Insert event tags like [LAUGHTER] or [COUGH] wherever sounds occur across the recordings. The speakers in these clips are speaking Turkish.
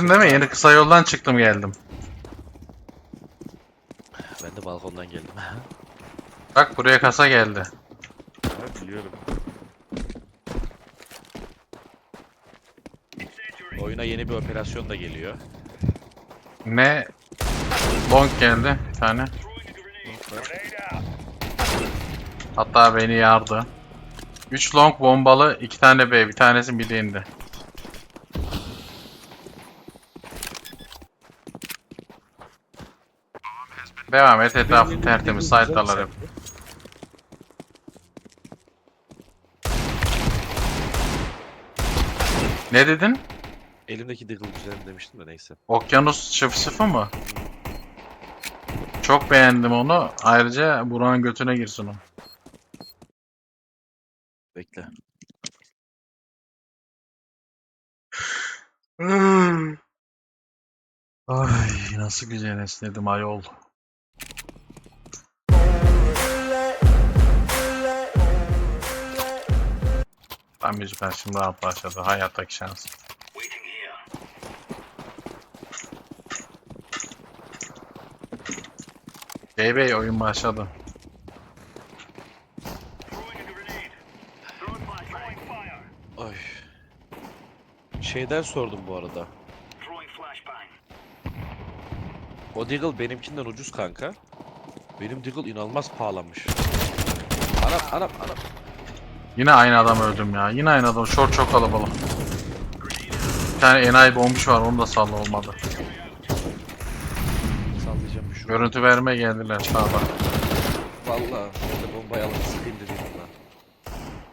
Gördün değil mi? Yeni kısa yoldan çıktım geldim. Ben de balkondan geldim. [LAUGHS] Bak buraya kasa geldi. Ha, biliyorum. Oyuna yeni bir operasyon da geliyor. Ne? Long geldi bir tane. Hatta beni yardı. 3 long bombalı, 2 tane B, bir tanesi mid'e Devam et etrafı tertemiz saytalar hep. Ne dedin? Elimdeki Deagle güzel demiştim de neyse. Okyanus çıfsıfı mı? Çok beğendim onu. Ayrıca Burak'ın götüne girsin o. Bekle. [SIGHS] Ay nasıl güzel esnedim ayol. Tam müzikler şimdi rahat başladı. Hayattaki şans. Bey bey oyun başladı. Ay. Şeyden sordum bu arada. O Deagle benimkinden ucuz kanka. Benim Deagle inanılmaz pahalanmış. Anam anam anam. Yine aynı adam öldüm ya. Yine aynı adam. Short çok kalabalık. Bir tane enayi bombiş var. Onu da salla olmadı. Sallayacağım şu. Görüntü vermeye geldiler sağda. Valla. Ben de bombayı alıp sıkayım dedim buna.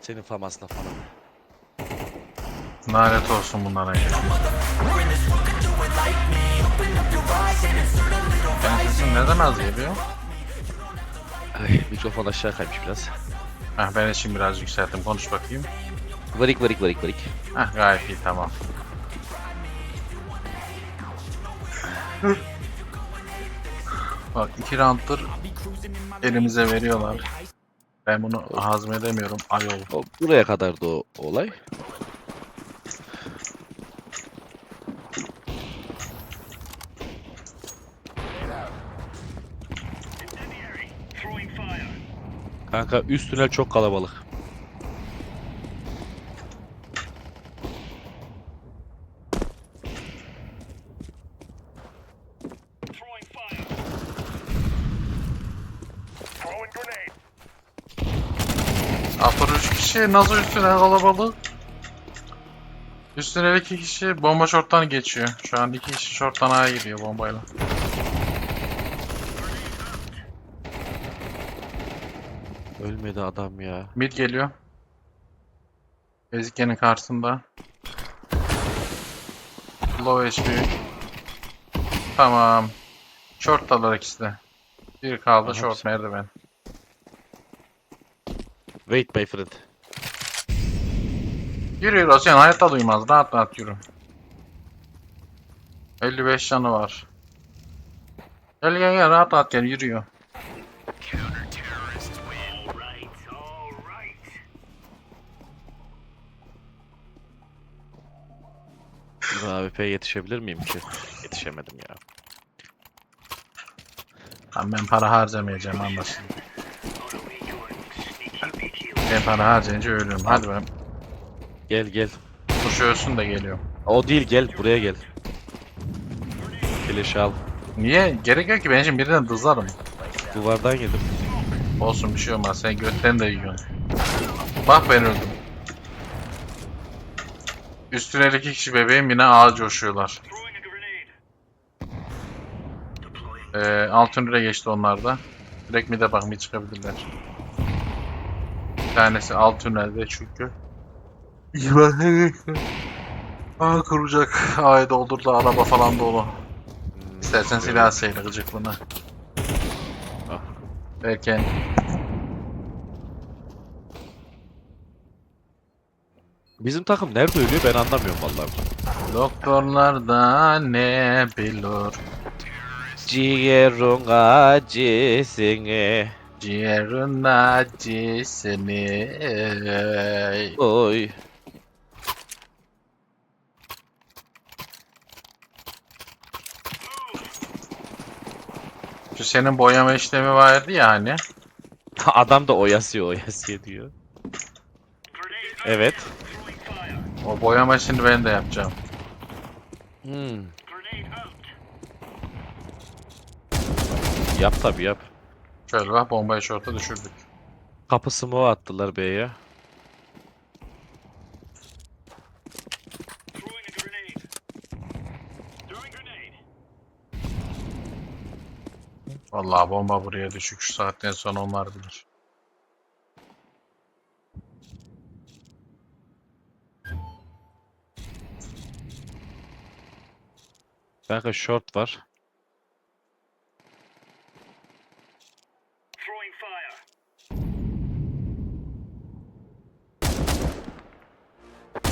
Senin famasla falan. Lanet olsun bunlara ya. Sesim neden az geliyor? Ay mikrofon aşağı kaymış biraz. Heh ben şimdi biraz yükselttim. Konuş bakayım. Varik varik varik varik. Heh gayet iyi tamam. Bak iki round'dır elimize veriyorlar. Ben bunu hazmedemiyorum. Ayol. O, buraya kadardı o olay. Kanka üst tünel çok kalabalık. Upper 3 kişi, Nazo üstüne kalabalık. Üstüne iki kişi bomba short'tan geçiyor. Şu an iki kişi short'tan A'ya giriyor bombayla. Ölmedi adam ya. Mid geliyor. Ezike'nin karşısında. Low HP. Tamam. Short'talar ikisi de. Bir kaldı Aha, short güzel. merdiven. Wait my friend. Yürü yürü Osyan hayatta duymaz. Rahat rahat yürü. 55 canı var. Gel gel gel rahat rahat gel yürüyor. Bu AWP'ye yetişebilir miyim ki? Yetişemedim ya. Lan ben para harcamayacağım anlaşıldı. Ben para harcayınca ölüyorum. Hadi ben Gel gel. kuş ölsün de geliyorum. O değil gel buraya gel. Flash al. Niye? Gerek yok ki ben şimdi birden dızlarım. Duvardan yedim. Olsun bir şey olmaz. Sen götten de yiyorsun. Bak ben öldüm. Üstüne iki kişi bebeğim yine ağa coşuyorlar. Ee, altın lira geçti onlar da. Direkt mid'e bak mid çıkabilirler. Bir tanesi alt tünelde çünkü. [LAUGHS] Aa kuracak. A'yı doldurdu araba falan dolu. İstersen silah seyre gıcıklığına. Ah. Erken. Bizim takım nerede ölüyor ben anlamıyorum vallahi. Doktorlar da ne bilir. Ciğerin acısını Ciğerin acısını Oy Şu senin boyama işlemi vardı ya hani. [LAUGHS] Adam da oyasıyor oyasıyor diyor Evet O boyama işini ben de yapacağım. Hmm. Yap tabi yap Şöyle bak bombayı şorta düşürdük. Kapısı mı attılar B'ye Vallahi bomba buraya düşük şu saatten sonra onlar bilir. Kanka short var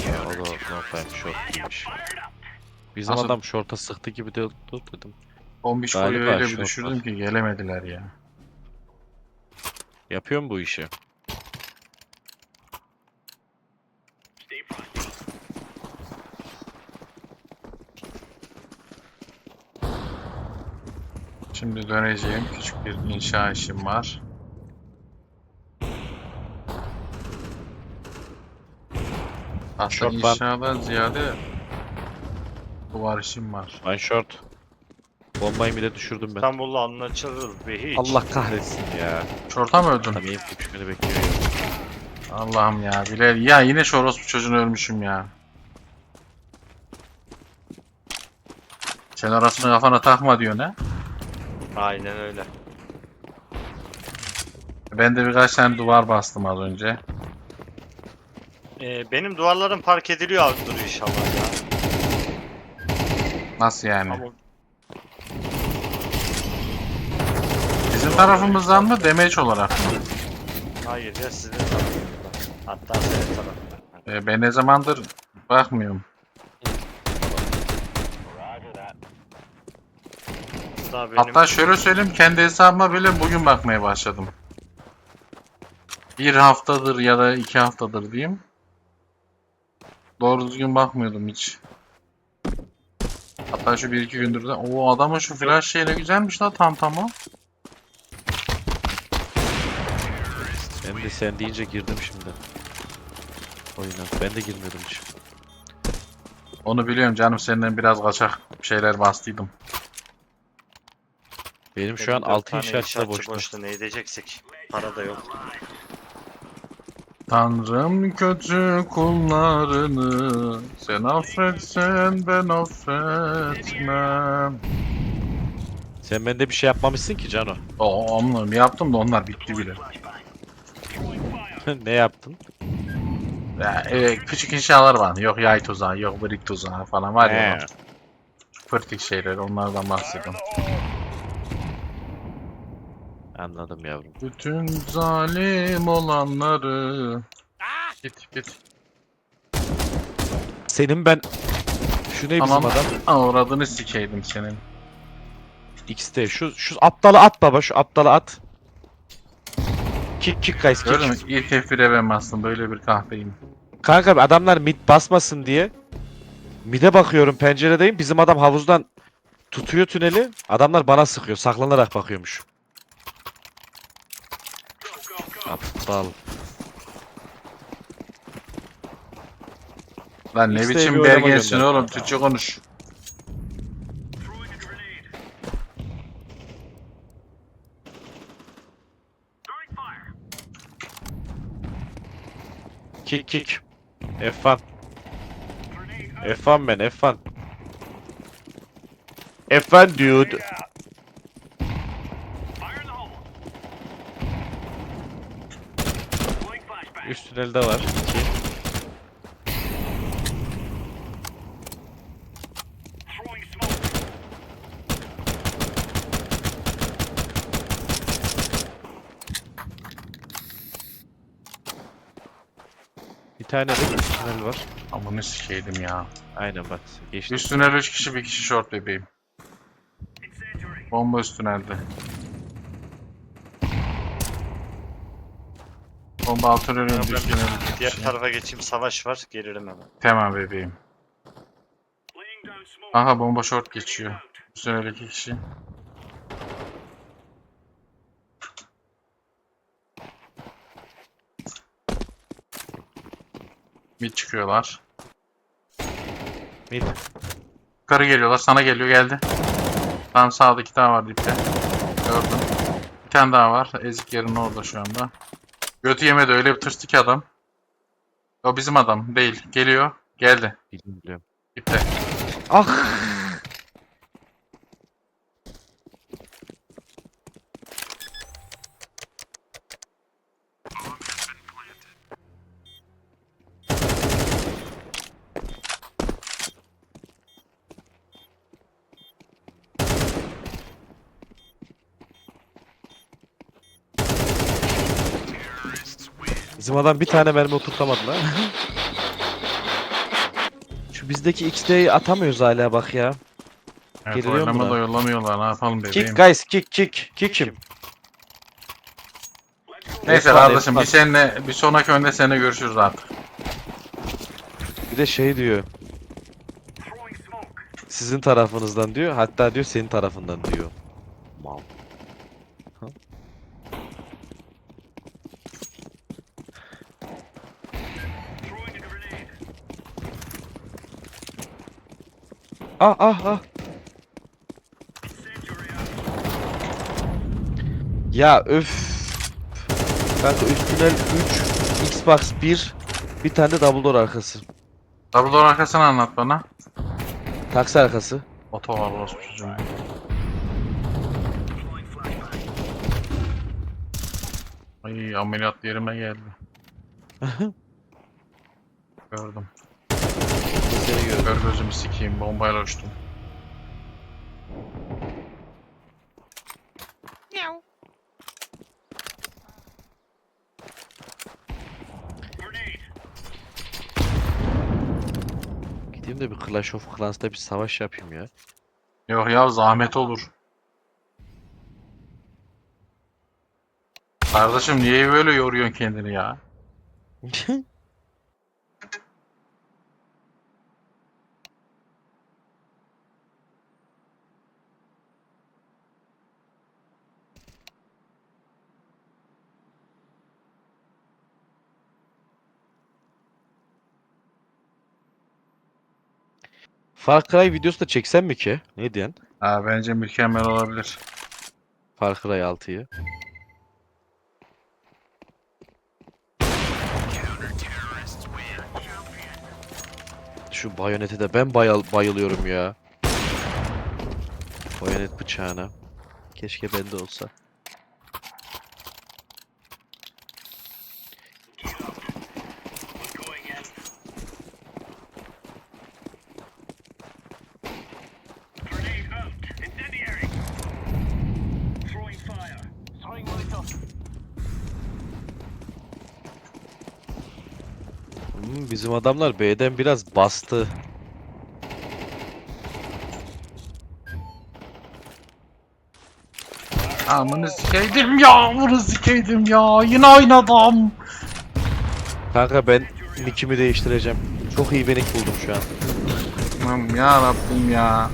Ya o da Bizim adam short'a sıktı gibi de dur dedim Bombiş Galiba koyu öyle bir düşürdüm var. ki gelemediler ya. Yapıyor mu bu işi? Şimdi döneceğim. Küçük bir inşa işim var. Aslında Short var. inşadan ziyade duvar işim var. Ben short Bombayı bile düşürdüm ben İstanbul'la anlaşılır be hiç. Allah kahretsin ya Şorta mı öldün? Tabii ilk düşmeni bekliyor. Allah'ım ya Bilal. Ya yine şu orospu çocuğunu ölmüşüm ya. Sen orasını kafana takma diyor ne? Aynen öyle. Ben de birkaç tane duvar bastım az önce. Ee, benim duvarlarım park ediliyordur inşallah ya. Nasıl yani? Ama Bizim tarafımızdan mı damage olarak mı? hayır ya sizin tarafınızda. Hatta senin tarafında. Ee, ben ne zamandır bakmıyorum. Hatta benim Hatta şöyle söyleyeyim kendi hesabıma bile bugün bakmaya başladım. Bir haftadır ya da iki haftadır diyeyim. Doğru düzgün bakmıyordum hiç. Hatta şu bir iki gündür de o adamın şu flash şeyle güzelmiş la tam tamı. Ben de sen deyince girdim şimdi. Oyuna. Ben de girmiyordum hiç. Onu biliyorum canım senden biraz kaçak şeyler bastıydım. Benim şu an dört 6 tane inşaatçı boşta. boşta. Ne edeceksek? Para da yok. Tanrım kötü kullarını sen affetsen ben affetmem. Sen bende bir şey yapmamışsın ki Cano. [LAUGHS] O onları yaptım da onlar bitti bile. ne yaptın? Ya, evet, küçük inşalar var. Yok yay tuzağı, yok brick tuzağı falan var ya. He. Fırtık şeyler onlardan bahsediyorum. Anladım yavrum. Bütün zalim olanları... Git git. Senin ben... Şu ne bizim Tamam. adam? Avradını sikeydim senin. XT. Şu, şu aptalı at baba. Şu aptalı at. Kick kick guys kick. Gördün mü? İlk F1'e ben bastım. Böyle bir kahveyim. Kanka adamlar mid basmasın diye. Mid'e bakıyorum penceredeyim. Bizim adam havuzdan tutuyor tüneli. Adamlar bana sıkıyor. Saklanarak bakıyormuş. Aptal. Lan ne bir biçim belgesin gönder. oğlum. Türkçe konuş. Kick kick. F1. F1 ben F1. F1 dude. Üst tünelde var. İki. Bir tane de üst tünel var. Amını sikeydim ya. Aynen bak. Geçti. Üstüne 3 kişi bir kişi short bebeğim. Bomba üst tünelde. Bomba alt tünelin Ben üst bir tünelde. diğer tarafa geçeyim savaş var gelirim hemen. Tamam bebeğim. Aha bomba short geçiyor. Üst tünel iki kişi. Mid çıkıyorlar. Mid. Yukarı geliyorlar. Sana geliyor geldi. Tam sağda iki tane var dipte. Gördüm. Bir tane daha var. Ezik yerin orada şu anda. Götü yemedi öyle bir tırstı ki adam. O bizim adam değil. Geliyor. Geldi. Biliyorum. Dipte. Ah! Bizim adam bir tane mermi oturtamadı lan. Şu bizdeki XD'yi atamıyoruz hala bak ya. Evet Geriliyor mu oynama da yollamıyorlar. Ne yapalım bebeğim. Kick guys kick kick kick'im. Neyse Efsane, kardeşim bir efsane. seninle bir sonraki önde seninle görüşürüz artık. Bir de şey diyor. Sizin tarafınızdan diyor. Hatta diyor senin tarafından diyor. Mal. Ah ah ah. Ya öf. Kanka üst tünel 3, Xbox 1, bir tane de double door arkası. Double door arkasını anlat bana. Taksi arkası. Oto var çocuğum. Ay ameliyat yerime geldi. [LAUGHS] Gördüm. Seni gördüm. Kör gözümü sikeyim bombayla uçtum. Gideyim de bir Clash of Clans'ta bir savaş yapayım ya. Yok ya zahmet olur. Kardeşim niye böyle yoruyorsun kendini ya? [LAUGHS] Far Cry videosu da çeksem mi ki? Ne diyen? Ha, bence mükemmel olabilir. Far Cry 6'yı. Şu bayonete de ben bayıl bayılıyorum ya. Bayonet bıçağına. Keşke bende olsa. Hmm, bizim adamlar B'den biraz bastı. Amını sikeydim ya, amını sikeydim ya. Yine aynı adam. Kanka ben nickimi değiştireceğim. Çok iyi bir nick buldum şu an. Aman ya Rabbim ya.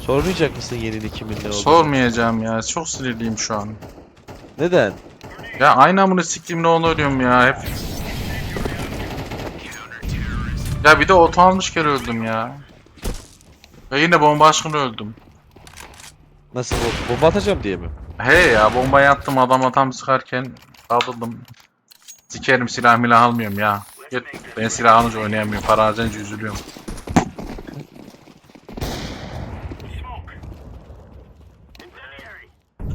Sormayacak mısın yeni nickimin ne olduğunu? Sormayacağım ya. Çok sinirliyim şu an. Neden? Ya aynı amını siktiğimde onu ölüyorum ya hep. Ya bir de oto almış kere öldüm ya. Ve yine bomba aşkına öldüm. Nasıl bo- bomba atacağım diye mi? He ya bombayı attım adama tam sıkarken kaldırdım. Sikerim silah milah almıyorum ya. Git, ben silah alınca oynayamıyorum. Para harcayınca üzülüyorum.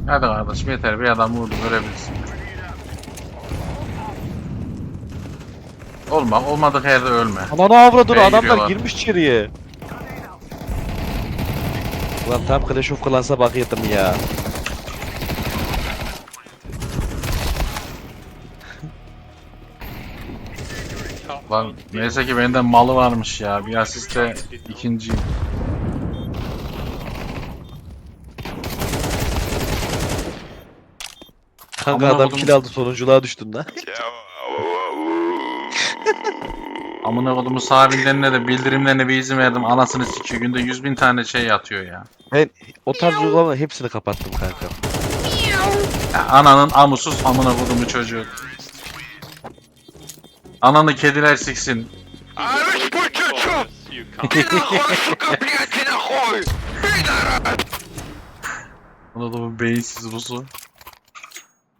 Hadi kardeşim yeter bir adam vurdu görebilirsin. Olma, olmadık yerde ölme. Ananı avra dur B'ye adamlar giriyorlar. girmiş içeriye. Ulan tam Clash of Clans'a bakıyordum ya. Lan neyse ki benden malı varmış ya. Bir asiste ikinciyim. Kanka Amına adam kodum. kill aldı sonunculuğa düştün lan. Amına kodumu sahibinden de bildirimlerine bir izin verdim. Anasını sikiyor. Günde 100 bin tane şey atıyor ya. O tarz uygulamaların hepsini kapattım kanka. Ya Ananın amusuz amına kodumu çocuğu. Ananı kediler siksin. Bunu da bu beyinsiz Rus'u.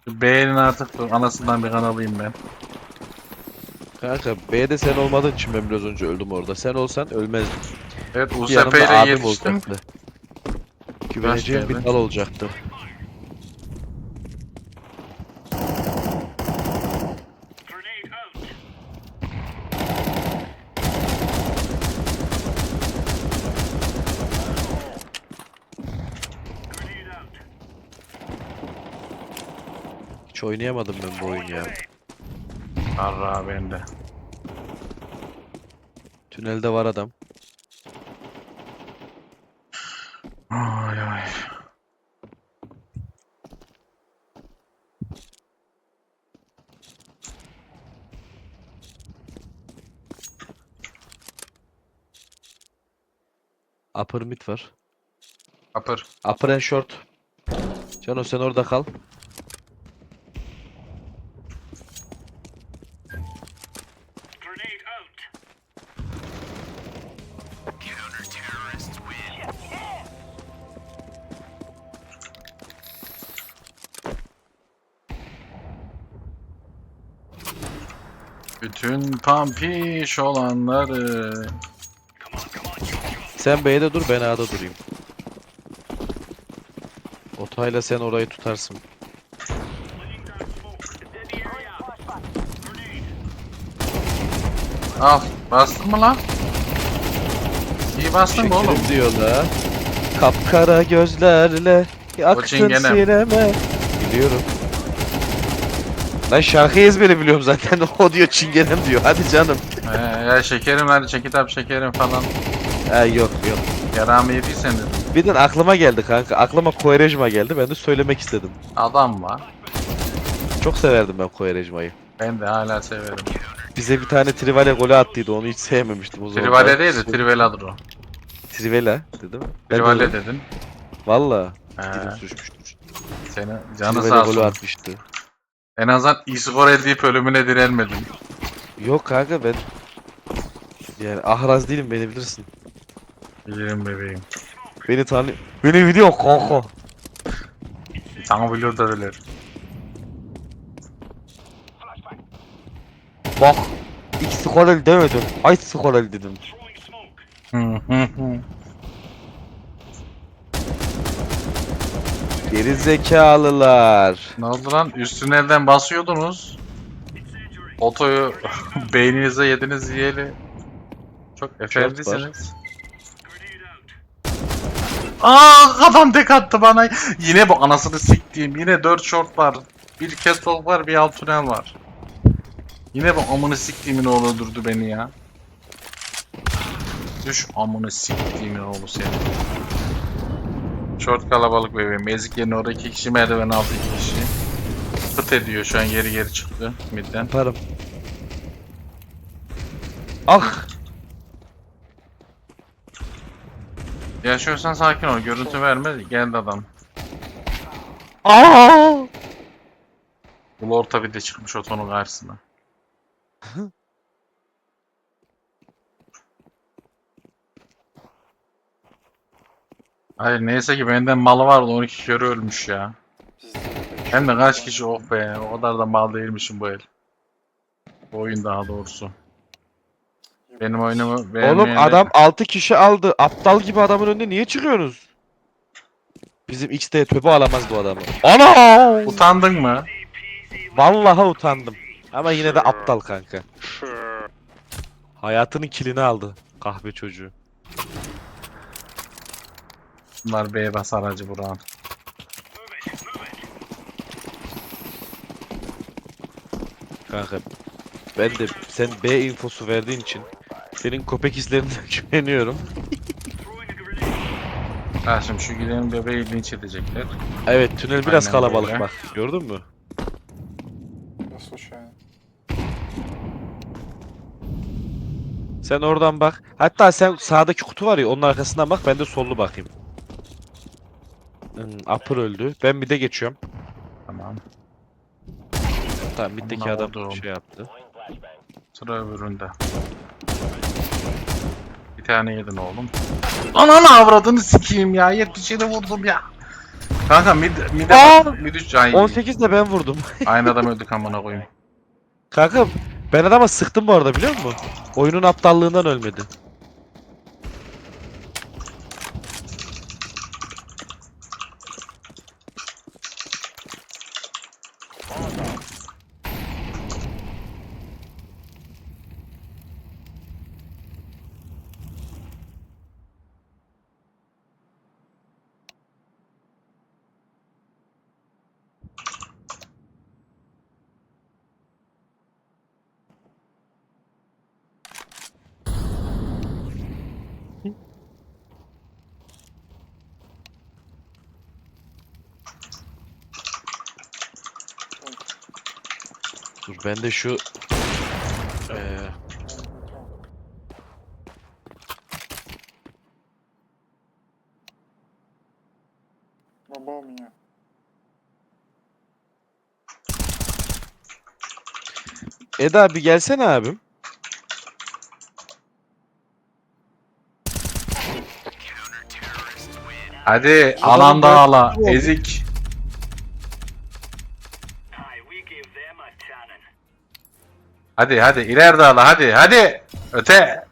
Beğenin artık. Anasından bir kan alayım ben. Kanka B'de sen olmadığın için ben biraz önce öldüm orada. Sen olsan ölmezdin. Evet USP yanımda ile abim yetiştim. olacaktı. Güveneceğim bir dal olacaktı. Hiç oynayamadım ben bu oyunu ya. Arra bende. Tünelde var adam. Ay ay. Upper mid var. Kapır. Upper and short. Cano sen orada kal. Pampiş olanları. Sen B'de dur ben A'da durayım. Otayla sen orayı tutarsın. Al. Bastın mı lan? İyi bastın mı oğlum? Şekerim diyorlar. Kapkara gözlerle yaktın çingenem. sineme. Biliyorum. Lan şarkı ezberi biliyorum zaten. [LAUGHS] O diyor çingenem diyor. Hadi canım. He, ya şekerim hadi çek kitap şekerim falan. Ha yok yok. Yaramı yediysen dedim. Birden aklıma geldi kanka. Aklıma Koyrejma geldi. Ben de söylemek istedim. Adam var. Çok severdim ben Koyrejma'yı. Ben de hala severim. Bize bir tane Trivale golü attıydı. Onu hiç sevmemiştim o zaman. Trivale değil de Triveladır o. Trivela dedi mi? Ben de Trivale öyle- dedin. Valla. Dilim sürçmüştür. seni canı Trivela sağ golü olsun. atmıştı. En azından iskor edip ölümüne direnmedin. Yok kanka ben yani ahraz değilim beni bilirsin. Bilirim bebeğim. Beni tanı Beni biliyor kanka. Sana biliyor da bilir. Bak. İki skorel demedim. Ay skorel dedim. Hı hı hı. Geri zekalılar. Ne oldu lan? Üstün elden basıyordunuz. Otoyu [LAUGHS] beyninize yediniz yiyeli. Çok efendisiniz. Aa adam tek attı bana. Yine bu anasını siktiğim. Yine 4 short var. Bir catwalk var, bir alt tünel var. Yine bu amını siktiğimin oğlu öldürdü beni ya. Düş amını siktiğimin oğlu seni. Short kalabalık bebeğim. Ezik yerine orada 2 kişi, merdiven altı 2 kişi. Fıt ediyor şu an geri geri çıktı midden. Yaparım. Ah. Yaşıyorsan sakin ol. Görüntü verme. Geldi adam. Aa. Bu orta bir de çıkmış otonun karşısına. [LAUGHS] Hayır neyse ki benden malı vardı 12 kere ölmüş ya. Hem de kaç kişi oh be o kadar da mal değilmişim bu el. Bu oyun daha doğrusu. Benim oyunumu Oğlum beğenmeyenler- adam 6 kişi aldı. Aptal gibi adamın önünde niye çıkıyorsunuz? Bizim X'de töbe alamaz bu adamı. Ana! Utandın mı? Vallahi utandım. Ama yine de aptal kanka. Hayatının kilini aldı kahve çocuğu. Bunlar B'ye bas aracı buranın. Kanka ben de sen B infosu verdiğin için senin köpek izlerinden [LAUGHS] güveniyorum. Ha şimdi şu gidenin bebeği linç edecekler. Evet tünel biraz Aynen kalabalık öyle. bak. Gördün mü? Sen oradan bak. Hatta sen sağdaki kutu var ya onun arkasından bak ben de sollu bakayım. Hmm, Upper öldü. Ben bir de geçiyorum. Tamam. Tamam middeki Amına adam koduğum. şey yaptı. Sıra öbüründe. Bir tane yedin oğlum. Ananı avradını sikeyim ya. 77 vurdum ya. Kanka mid mid Aa! mid 3 ay. 18 de ben vurdum. [LAUGHS] Aynı adam öldük amına koyayım. Kanka ben adama sıktım bu arada biliyor musun? Oyunun aptallığından ölmedi. Ben de şu ee, Baba mı ya? Eda bir gelsene abim. Hadi alanda ala. Ezik. Hadi hadi ileride ala hadi hadi. Öte.